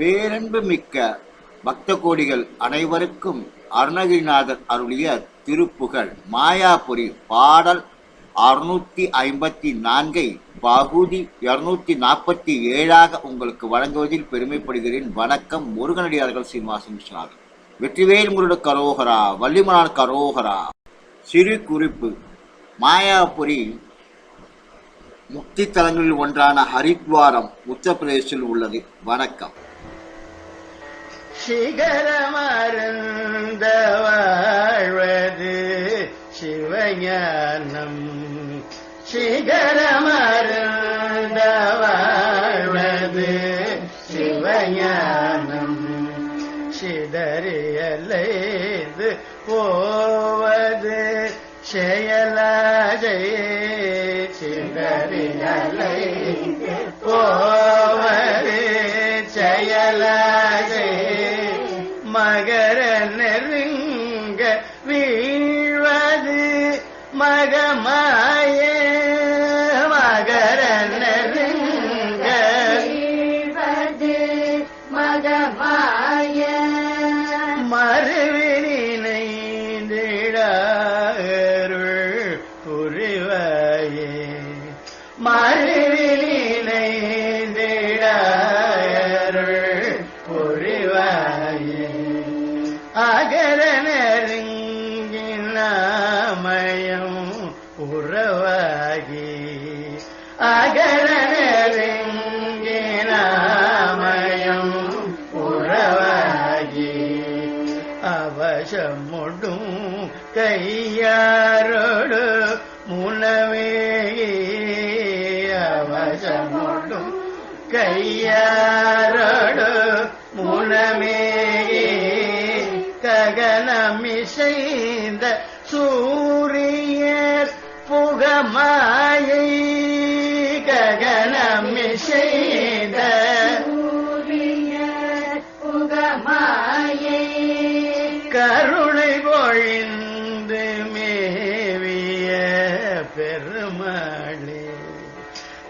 பேரன்பு மிக்க பக்த கோடிகள் அனைவருக்கும் அருணகிரிநாதர் அருளிய திருப்புகழ் மாயாபுரி பாடல் அறுநூத்தி ஐம்பத்தி நான்கை பகுதி இருநூத்தி நாற்பத்தி ஏழாக உங்களுக்கு வழங்குவதில் பெருமைப்படுகிறேன். வணக்கம். முருகனடியார்கள் சீனிவாசன் விஸ்வநாதன் வெற்றிவேல் முருட கரோகரா வள்ளிமலான் கரோகரா சிறு குறிப்பு மாயாபுரி முக்தி தலங்களில் ஒன்றான ஹரித்வாரம் உத்தரப்பிரதேசில் உள்ளது. வணக்கம். சிகரமருந்த வாழ்வது சிவஞானம். சிகரமருந்த வாழ்வது சிவஞானம். சிதறியலைது போவது செயலாஜே சிதறியலை போ செயலாஜே மகர நெருங்க வீழ்வது மகமாய மகர நெருங்க வீழ்வது மகமாய. மறுவினைந்திடாருள் புரிவாயே. மறுவினைந்திடாருள் புரிவாயே அகர நெருங்கினாமயம் உறவாகி அகர நெருங்கினாமயம் உறவாகி அவசமுடும் கையாரோடு முனவே. அவசமுடும் கையா முனமே ககனமிசைந்த சூரியர் புகமாயை ககனமிசைந்த சூரிய புகமாயை கருணை பொழிந்து மேவிய பெருமாளே.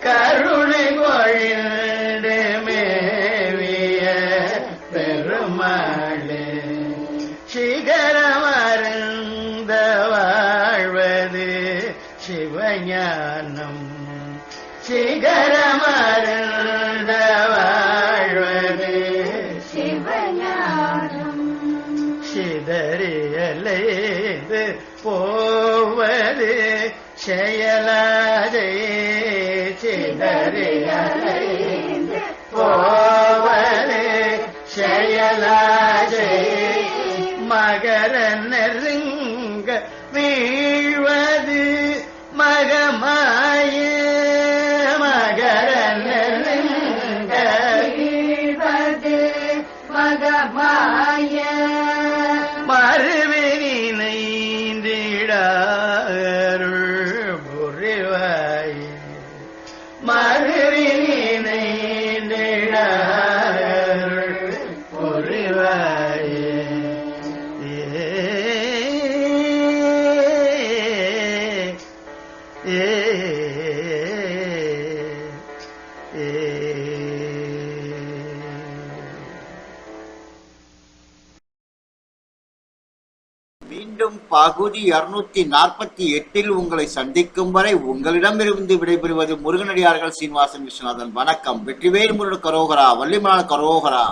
கருணை பொழிந்து பெருமாளே சிகரமருந்த வாழ்வது சிவஞானம் சிகரமருந்த வாழ்வது சிவஞானம் சிதறியலைந்து போவது செயலாதே சிதறியலைந்து போவது அயலாஜே மகர நெருங்க வீழ்வது மகமாய மகர நெருங்க வீழ்வது மகமாய. மீண்டும் பகுதி இருநூத்தி நாற்பத்தி எட்டில் உங்களை சந்திக்கும் வரை உங்களிடமிருந்து விடைபெறுவது முருகனடியார்கள் சீனிவாசன் விஸ்வநாதன். வணக்கம். வெற்றிவேல் முருகன் கரோகரா வள்ளிமலால் கரோகரா.